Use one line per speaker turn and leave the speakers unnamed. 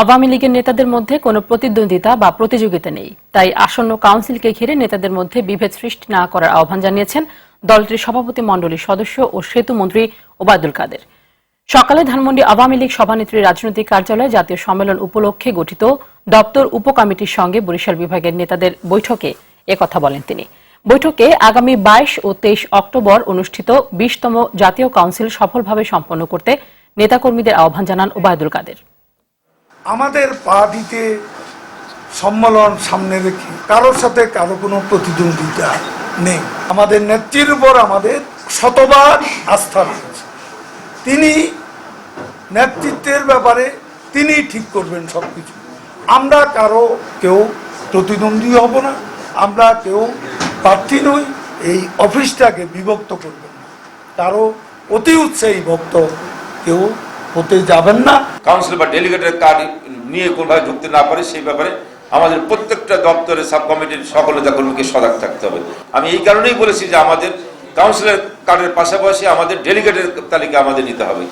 আওয়ামী লীগের নেতাদের মধ্যে কোনো প্রতিদ্বন্দ্বিতা বা প্রতিযোগিতা নেই। তাই আসন্ন কাউন্সিলকে ঘিরে নেতাদের মধ্যে বিভেদ সৃষ্টি না করার আহ্বান জানিয়েছেন দলটির সভাপতি মণ্ডলীর সদস্য ও সেতু মন্ত্রী ওবায়দুল কাদের। সকালে ধানমন্ডি আওয়ামী লীগ সভানেত্রীর রাজনৈতিক কার্যালয়ে জাতীয় সম্মেলন উপলক্ষে গঠিত দপ্তর উপকমিটির সঙ্গে বরিশাল বিভাগের নেতাদের বৈঠকে একথা বলেন তিনি। বৈঠকে আগামী বাইশ ও তেইশ অক্টোবর অনুষ্ঠিত বিশতম জাতীয় কাউন্সিল সফলভাবে সম্পন্ন করতে নেতাকর্মীদের আহ্বান জানান ওবায়দুল কাদের।
আমাদের পা দিতে সম্মেলন সামনে রেখে কারোর সাথে কারও কোনো প্রতিদ্বন্দ্বিতা নেই। আমাদের নেত্রীর উপর আমাদের শতবার আস্থা রয়েছে। তিনি নেতৃত্বের ব্যাপারে তিনি ঠিক করবেন সব কিছু আমরা কারও কেউ প্রতিদ্বন্দ্বী হব না, আমরা কেউ প্রার্থী নই, এই অফিসটাকে বিভক্ত করবেন না। কারও অতি উৎসাহী ভক্ত কেউ হতে যাবেন না।
কাউন্সিল বা ডেলিগেটের কার্ড নিয়ে কোনোভাবে ঢুকতে না পারে সেই ব্যাপারে আমাদের প্রত্যেকটা দপ্তরের সাব কমিটির সকল নেতাকর্মীকে সজাগ থাকতে হবে। আমি এই কারণেই বলেছি যে আমাদের কাউন্সিলের কার্ডের পাশাপাশি আমাদের ডেলিগেটের তালিকা আমাদের নিতে হবে।